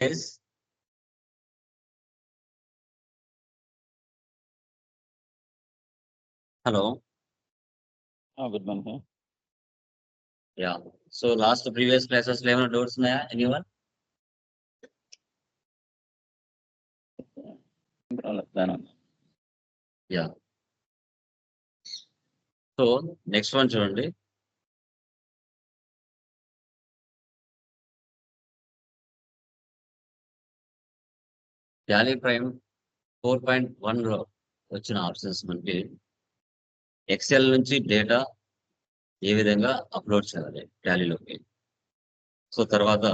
is hello. हाँ good है Yeah. So last previous classes, eleven doors naya. Anyone? Yeah. So next one, Chandi. Tally Prime four point వన్లో వచ్చిన options మనకి XL నుంచి data ఏ విధంగా upload చేయాలి టాలీలోకి? సో తర్వాత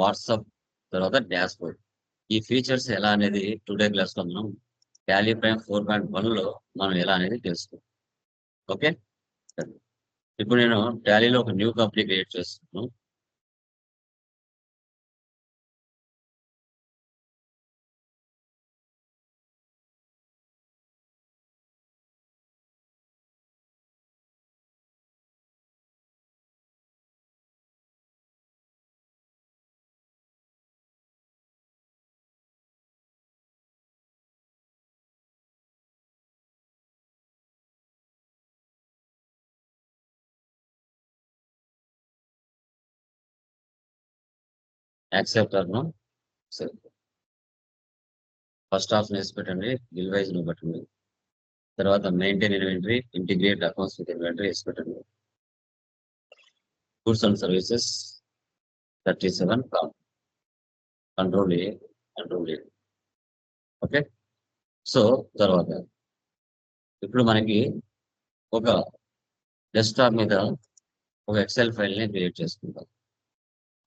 వాట్సాప్ తర్వాత డాష్ బోర్డ్ ఈ ఫీచర్స్ ఎలా అనేది టుడే క్లాస్లో మనం టాలీ ప్రైమ్ ఫోర్ పాయింట్ వన్లో మనం ఎలా అనేది తెలుసుకో ఓకే? ఇప్పుడు నేను టాలీలో ఒక న్యూ కంపెనీ క్రియేట్ చేస్తున్నాను. యాక్సెప్ట్ అను సరే. ఫస్ట్ ఆప్షన్ వేసి పెట్టండి. బిల్ వైజ్ పెట్టండి తర్వాత maintain inventory integrate accounts with inventory వేసి పెట్టండి. Goods and services thirty seven control A control A okay so తర్వాత ఇప్పుడు మనకి ఒక డెస్క్టాప్ మీద ఒక ఎక్సెల్ ఫైల్ని క్రియేట్ చేసుకుంటాం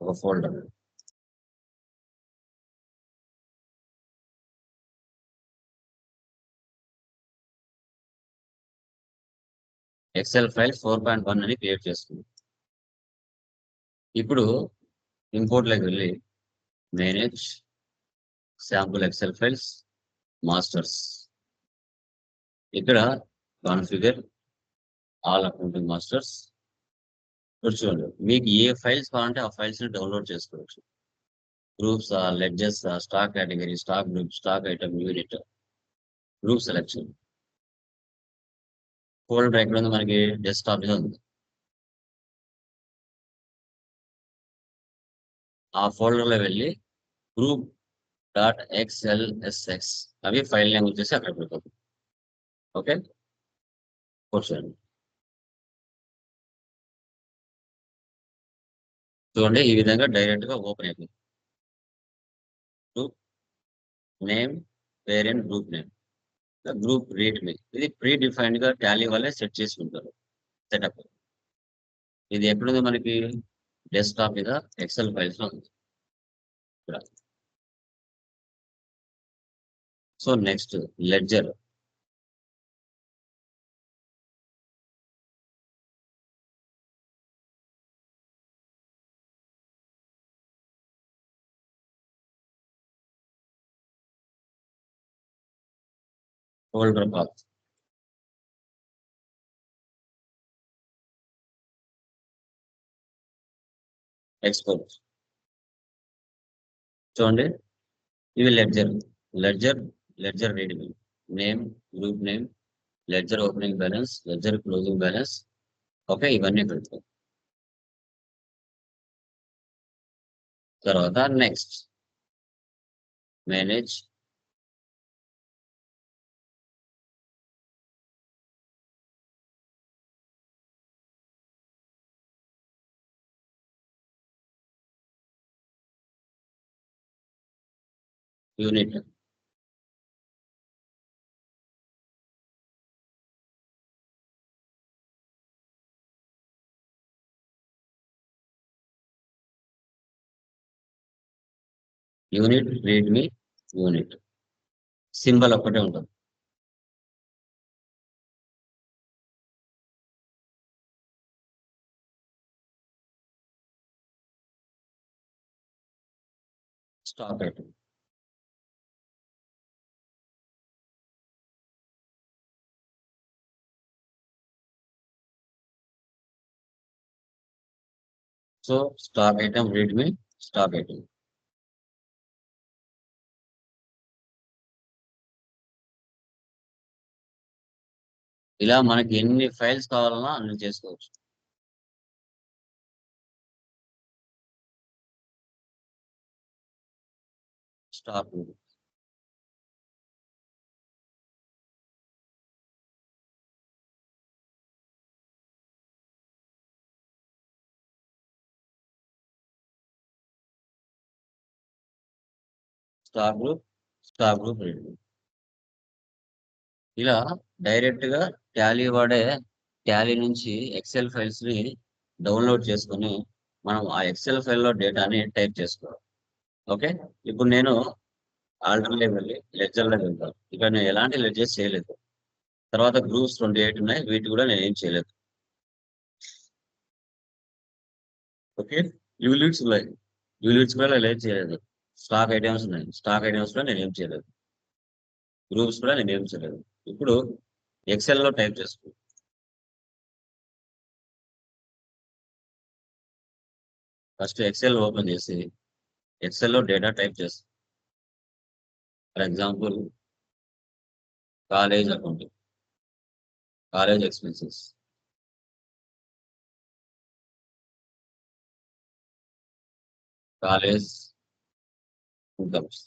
ఒక folder Excel file four point one అని క్రియేట్ చేసుకుంది. ఇప్పుడు ఇంపోర్ట్లోకి వెళ్ళి manage sample Excel files masters ఇక్కడ కాన్ఫిగర్ ఆల్ అకౌంటింగ్ మాస్టర్స్ చూడండి మీకు ఏ ఫైల్స్ కావాలంటే ఆ ఫైల్స్ని డౌన్లోడ్ చేసుకోవచ్చు. Groups ledgers stock category stock group stock item unit group selection folder ఎక్కడ ఉంది మనకి డెస్క్టాప్ మీద ఉంది ఆ ఫోల్డర్లో వెళ్ళి గ్రూప్ డాట్ ఎక్స్ఎల్ఎస్ఎక్స్ అవి ఫైల్ నేమ్ వచ్చేసి అక్కడ పెడుతుంది ఓకే కూర్చోండి. చూడండి ఈ విధంగా డైరెక్ట్గా ఓపెన్ అయిపోయింది. Group name parent group name group rate మీ. ఇది ప్రీ డిఫైన్డ్గా టాలీ వల్లే సెట్ చేసుకుంటారు సెటప్. ఇది ఎక్కడుంది మనకి? డెస్క్టాప్ మీద ఎక్సెల్ ఫైల్స్లో ఉంది. So next ledger. Folder path export చూడండి ఇవి ledger ledger ledger reading name group name ledger opening balance ledger closing balance okay ఇవన్నీ పెడతాం తర్వాత నెక్స్ట్ మేనేజ్ యూనిట్. యూనిట్ మీ యూనిట్. సింబల్ ఒక్కటే ఉంటుంది. Stop item So star item readme star item. ఇలా మనకి ఎన్ని ఫైల్స్ కావాలన్నా అన్ని చేసుకోవచ్చు star star group star group రెండు ఇలా డైరెక్ట్గా టాలీ వాడే టాలీ నుంచి ఎక్సెల్ ఫైల్స్ని డౌన్లోడ్ చేసుకొని మనం ఆ ఎక్సెల్ ఫైల్లో డేటాని టైప్ చేసుకోవాలి. ఓకే? ఇప్పుడు నేను ఆల్టర్నేట్ వెళ్ళి లెడ్జర్లో వెళ్తాను ఇక్కడ నేను ఎలాంటి లెడ్జర్స్ చేయలేదు. తర్వాత గ్రూప్స్ ట్వంటీ ఎయిట్ ఉన్నాయి వీటి కూడా నేను ఏం చేయలేదు. ఓకే? యూనిట్స్ ఉన్నాయి యూనిట్స్ కూడా లేదు చేయలేదు. స్టాక్ ఐటమ్స్ ఉన్నాయి. స్టాక్ ఐటమ్స్ కూడా నేను ఏం చేయలేదు. గ్రూప్స్ కూడా నేను ఏం చేయలేదు. ఇప్పుడు ఎక్సెల్లో టైప్ చేసుకో. ఫస్ట్ ఎక్సెల్ ఓపెన్ చేసి ఎక్సెల్లో డేటా టైప్ చేస్తాం. For example college account college expenses. College incomes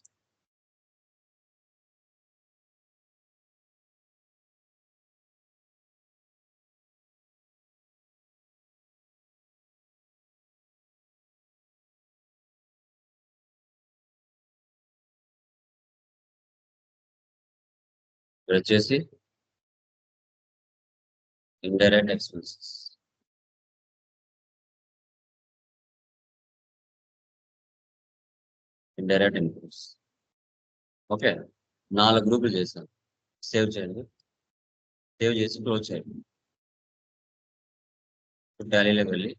ఇక్కడ వచ్చేసి indirect expenses indirect incomes okay. నాలుగు గ్రూపులు చేశాను. సేవ్ చేయండి. సేవ్ చేసి క్లోజ్ చేయండి. టాలీలోకి వెళ్ళి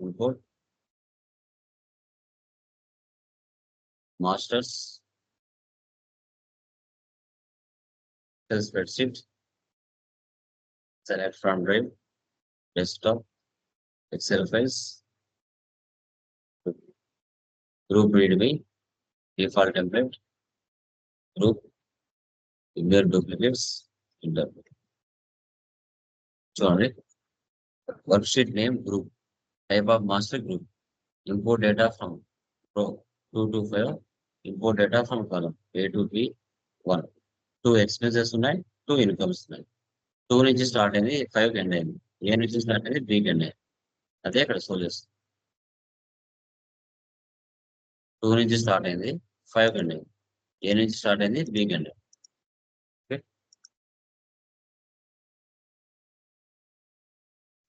import masters. Excel spreadsheet. Select from drive, desktop, Excel files, group readme, default template, group, ignore duplicates, enter. చూడండి worksheet name group type of master group import data from row two to five import data from column A to B one two expenses ఉన్నాయి two incomes ఉన్నాయి. Two నుంచి start అయింది five end అయింది A నుంచి start అయింది బీకి end అయింది అదే ఇక్కడ సో చేస్తుంది టూ నుంచి స్టార్ట్ అయింది. ఫైవ్ ఎండ్ ఏ నుంచి స్టార్ట్ అయింది? బి ఎండ్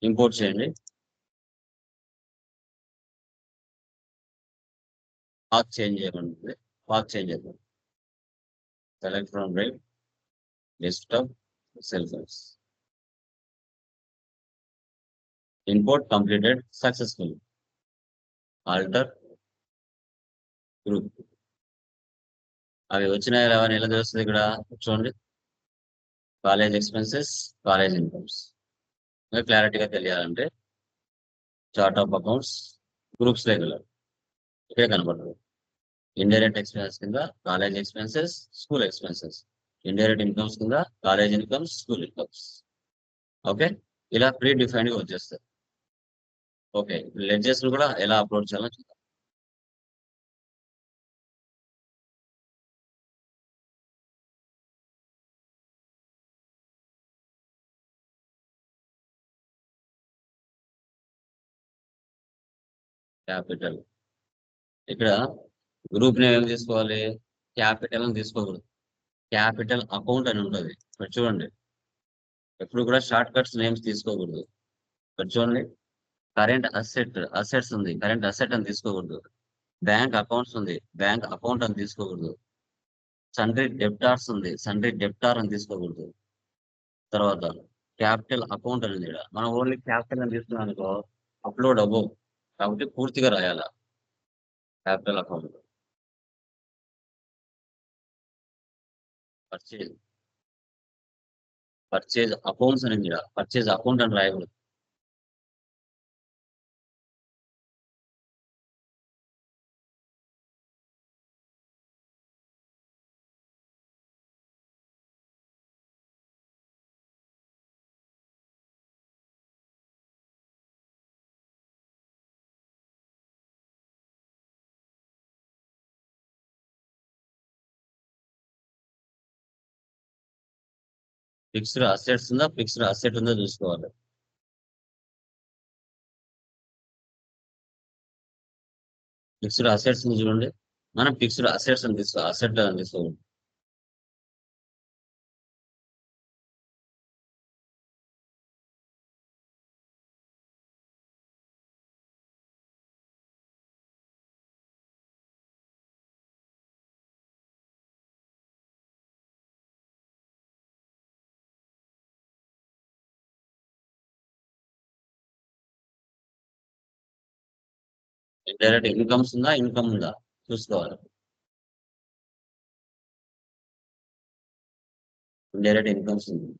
ఇంపోర్ట్ చేయండి. పాత్ చేంజ్ చేయమంటుంది. పాత్ చేంజ్ చేద్దాం. Select from drive desktop cell phones import completed successful. Alter group అవి వచ్చినాయి రావని ఎలా తెలుస్తుంది ఇక్కడ చూడండి. కాలేజ్ ఎక్స్పెన్సెస్ కాలేజ్ ఇన్కమ్స్ క్లారిటీగా తెలియాలంటే chart of accounts groups regular ఇక్కడే కనపడదు. ఇండైరెక్ట్ ఎక్స్పెన్సెస్ కింద college expenses school expenses indirect incomes కింద college incomes school incomes okay ఇలా ప్రీ డిఫైన్గా గా వచ్చేస్తారు ఓకే లెడ్జెస్ కూడా ఎలా అప్లోడ్ చేయాలో క్యాపిటల్. ఇక్కడ గ్రూప్ నేమ్ ఏం తీసుకోవాలి? క్యాపిటల్ అని తీసుకోకూడదు. క్యాపిటల్ అకౌంట్ అని ఉంటుంది. ఇక్కడ చూడండి. ఎప్పుడు కూడా షార్ట్ కట్స్ నేమ్స్ తీసుకోకూడదు. ఇక్కడ చూడండి. కరెంట్ అసెట్ అసెట్స్ ఉంది. కరెంట్ అసెట్ అని తీసుకోకూడదు. బ్యాంక్ అకౌంట్స్ ఉంది. బ్యాంక్ అకౌంట్ అని తీసుకోకూడదు. సండ్రీ డెప్టార్స్ ఉంది. సండ్రీ డెప్టార్ అని తీసుకోకూడదు. తర్వాత క్యాపిటల్ అకౌంట్ అనేది ఇక్కడ. మనం ఓన్లీ క్యాపిటల్ అని తీసుకున్నాం అనుకో అప్లోడ్ అవ్వవు. కాబట్టి పూర్తిగా రాయాల? Capital account purchase purchase accounts అని పర్చేజ్ అకౌంట్ అని రాయకూడదు. ఫిక్స్డ్ అసెట్స్ ఉందా? ఫిక్స్డ్ అసెట్ ఉందా చూసుకోవాలి. ఫిక్స్డ్ అసెట్స్ చూడండి. మనం ఫిక్స్డ్ అసెట్స్ అని తీసుకో అసెట్ అని తీసుకోండి డైరెక్ట్ ఇన్కమ్స్ ఉందా ఇన్కమ్ ఉందా? చూసుకోవాలి. డైరెక్ట్ ఇన్కమ్స్ ఉంది.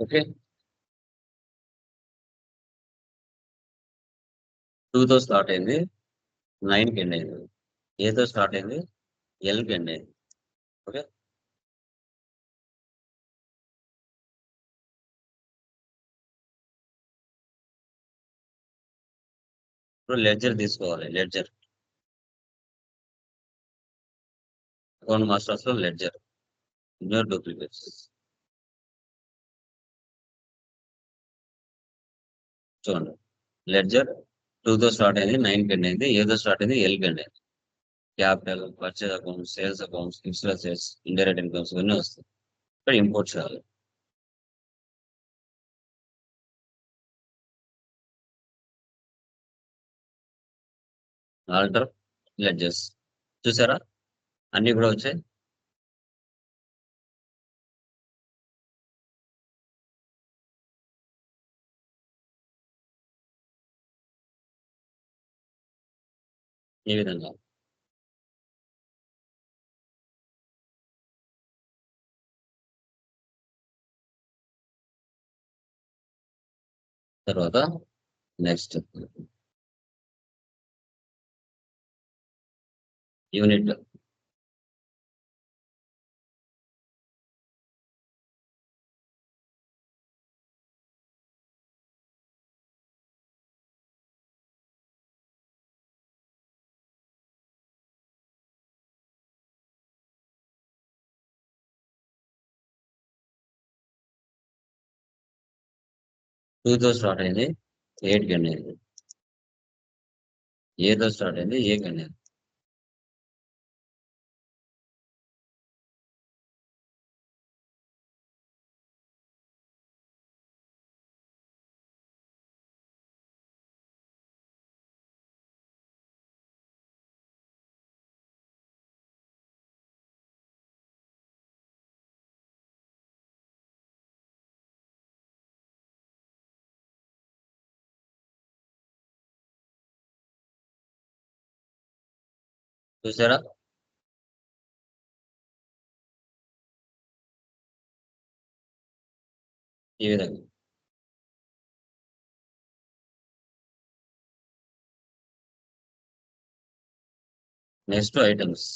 ఓకే. టూతో స్టార్ట్ అయింది. నైన్కి ఎండ్ అయింది. ఏతో స్టార్ట్ అయింది? ఎల్కి ఎండ్ అయింది. ఓకే. ఇప్పుడు లెడ్జర్ తీసుకోవాలి. లెడ్జర్. అకౌంట్ మాస్టర్స్లో లెడ్జర్. Ignore duplicates. చూడండి లెడ్జర్ టూతో స్టార్ట్ అయింది నైన్కి ఎండ్ అయింది ఏదో స్టార్ట్ అయింది ఎల్కి ఎండ్ అయింది. Capital purchase accounts sales accounts insurances indirect incomes ఇవన్నీ వస్తాయి. ఇక్కడ ఇంపోర్ట్ చేయాలి ఆల్టర్ లెడ్జెస్ చూసారా? అన్ని కూడా వచ్చాయి. ఏ విధంగా. తర్వాత నెక్స్ట్. యూనిట్. టూతో స్టార్ట్ అయింది ఎయిట్కి అయింది ఏతో స్టార్ట్ అయింది ఏ కి అయింది చూసారా? ఈ విధంగా. Next items.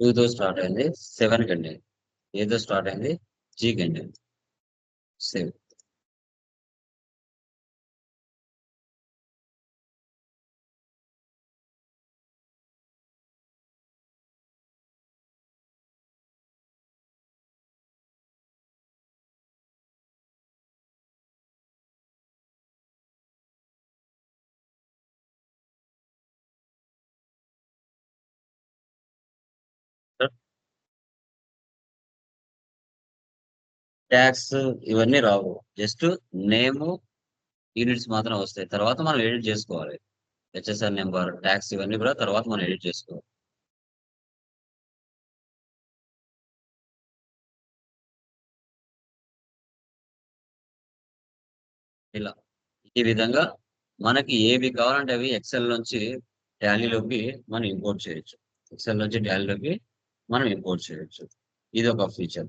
టూతో స్టార్ట్ అయింది. సెవెన్కి అండి ఏదో స్టార్ట్ అయింది? జీకి అండి సేవ్ ట్యాక్స్ ఇవన్నీ రావు. జస్ట్ నేమ్ యూనిట్స్ మాత్రం వస్తాయి. తర్వాత మనం ఎడిట్ చేసుకోవాలి. హెచ్ఎస్ఆర్ నెంబర్ ట్యాక్స్ ఇవన్నీ కూడా తర్వాత మనం ఎడిట్ చేసుకోవాలి. ఇలా. ఈ విధంగా మనకి ఏవి కావాలంటే అవి ఎక్సెల్ నుంచి టాలీలోకి మనం ఇంపోర్ట్ చేయొచ్చు. ఎక్సెల్ నుంచి టాలీలోకి మనం ఇంపోర్ట్ చేయొచ్చు. ఇది ఒక ఫీచర్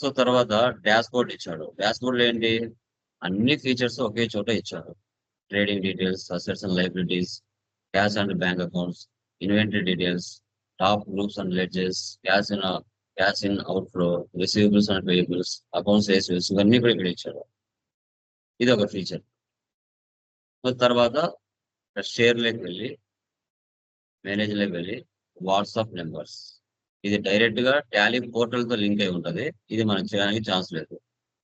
సో తర్వాత డాష్ బోర్డ్ ఇచ్చాడు. డాష్ బోర్డ్ ఏంటి? అన్ని ఫీచర్స్ ఒకే చోట ఇచ్చాడు. Trading details assets and liabilities cash and bank accounts inventory details top groups and ledgers cash in cash in out flow receivables and payables accounts receivables ఇవన్నీ కూడా ఇక్కడ ఇచ్చాడు. ఇది ఒక ఫీచర్. తర్వాత షేర్లోకి వెళ్ళి మేనేజ్లోకి వెళ్ళి వాట్సాప్ నెంబర్స్. ఇది డైరెక్ట్గా టాలీ పోర్టల్తో లింక్ అయి ఉంటది. ఇది మనం చేయడానికి ఛాన్స్ లేదు.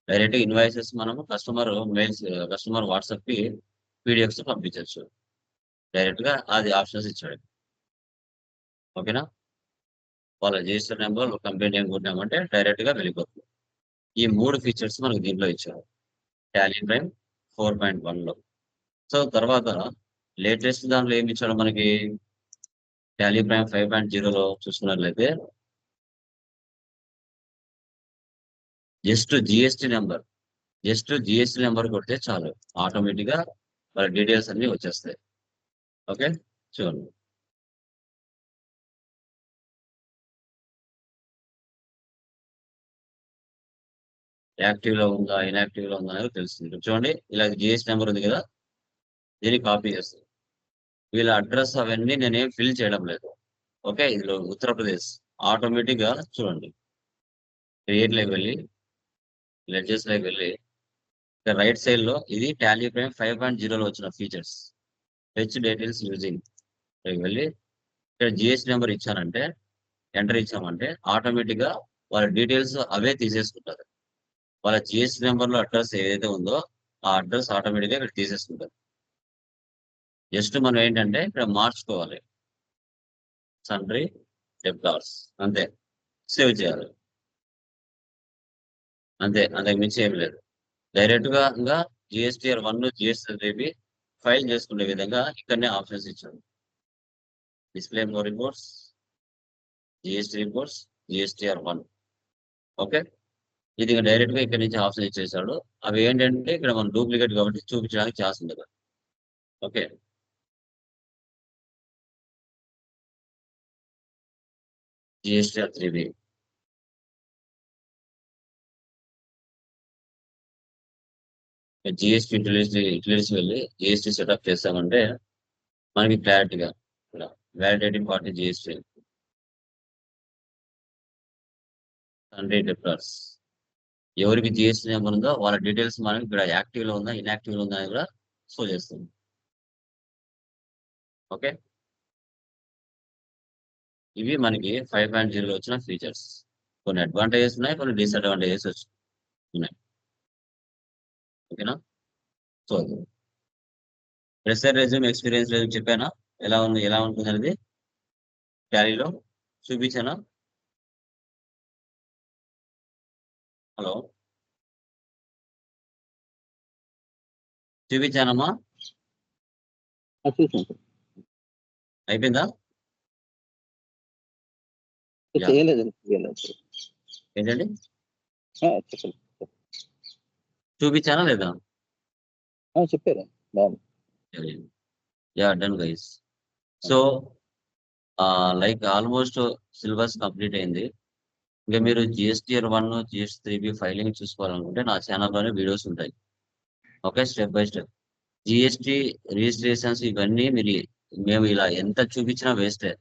డైరెక్ట్ ఇన్వాయిసెస్ మనము కస్టమర్ మెయిల్స్ కస్టమర్ వాట్సాప్కి పీడిఎఫ్స్ పంపించవచ్చు డైరెక్ట్గా అది ఆప్షన్స్ ఇచ్చాడు. ఓకేనా? వాళ్ళ రిజిస్టర్ నెంబర్ కంపెనీ నేమ్ కొట్టామంటే డైరెక్ట్గా వెళ్ళిపోతుంది. ఈ మూడు ఫీచర్స్ మనకు దీంట్లో ఇచ్చారు. టాలీ ప్రైమ్ ఫోర్ పాయింట్ వన్లో సో తర్వాత లేటెస్ట్ దాంట్లో ఏమి ఇచ్చాడు మనకి? టాలీ ప్రైమ్ ఫైవ్ పాయింట్ జీరోలో చూసుకున్నట్లయితే just GST number just GST number కొడితే చాలు. ఆటోమేటిక్గా వాళ్ళ డీటెయిల్స్ అన్ని వచ్చేస్తాయి. ఓకే? చూడండి. యాక్టివ్లో ఉందా ఇన్యాక్టివ్లో ఉందా అనేది తెలుస్తుంది. చూడండి ఇలా జిఎస్టి నెంబర్ ఉంది కదా దీన్ని కాపీ చేస్తుంది వీళ్ళ అడ్రస్ అవన్నీ నేనేం ఫిల్ చేయడం లేదు. ఓకే ఇందులో ఉత్తరప్రదేశ్. ఆటోమేటిక్గా చూడండి. క్రియేట్ లైక్ వెళ్ళి లెడ్జెస్ లైక్ వెళ్ళి రైట్ సైడ్లో ఇది టాలీ ప్రైమ్ ఫైవ్ పాయింట్ జీరోలో వచ్చిన ఫీచర్స్ హెచ్ డీటెయిల్స్ యూజింగ్ వెళ్ళి ఇక్కడ జిఎస్టీ నెంబర్ ఇచ్చానంటే ఎంటర్ ఇచ్చామంటే ఆటోమేటిక్గా వాళ్ళ డీటెయిల్స్ అవే తీసేసుకుంటారు. వాళ్ళ జిఎస్టీ నెంబర్లో అడ్రస్ ఏదైతే ఉందో ఆ అడ్రస్ ఆటోమేటిక్గా ఇక్కడ తీసేసుకుంటారు. జస్ట్ మనం ఏంటంటే ఇక్కడ మార్చుకోవాలి. సండ్రీ డెప్టార్స్ అంతే. సేవ్ చేయాలి. అంతే. అంతకు మించి ఏం లేదు. డైరెక్ట్గా ఇంకా జిఎస్టీఆర్ వన్ జిఎస్టీ ఫైల్ చేసుకునే విధంగా ఇక్కడనే ఆప్షన్స్ ఇచ్చాడు display more reports GST reports GSTR one okay ఇది డైరెక్ట్గా ఇక్కడ నుంచి ఆప్షన్ ఇచ్చేసాడు అవి ఏంటంటే ఇక్కడ మనం డూప్లికేట్ కాబట్టి చూపించడానికి ఛాన్స్ ఉంది కదా okay GST three B GST utility utilities వెళ్ళి జిఎస్టీ సెటప్ చేస్తామంటే మనకి క్లారిటీగా ఇక్కడ validating party GST hundred debtors ఎవరికి జిఎస్టీ నెంబర్ ఉందో వాళ్ళ డీటెయిల్స్ మనకి ఇక్కడ యాక్టివ్లో ఉందా ఇన్యాక్టివ్లో ఉందా అని కూడా షో చేస్తుంది ఓకే ఇవి మనకి ఫైవ్ పాయింట్ జీరోలో వచ్చిన ఫీచర్స్ కొన్ని అడ్వాంటేజెస్ ఉన్నాయి కొన్ని డిసడ్వాంటేజెస్ ఉన్నాయి. ఓకేనా so fresher resume experience resume చెప్పానా? ఎలా ఉంది ఎలా ఉంటుంది అనేది? టాలీలో చూపించానా? హలో చూపించానమ్మా. అయిపోయిందా. చేయలేదు ఏంటండి? చెప్పండి చూపించానా లేదా? చెప్పారు బాగుంది. Yeah done guys so like almost syllabus complete అయింది. ఇంకా మీరు GSTR one GST three B filing చూసుకోవాలనుకుంటే నా ఛానల్లోనే వీడియోస్ ఉంటాయి. Okay step by step GST registrations ఇవన్నీ మీరు మేము ఇలా ఎంత చూపించినా వేస్టే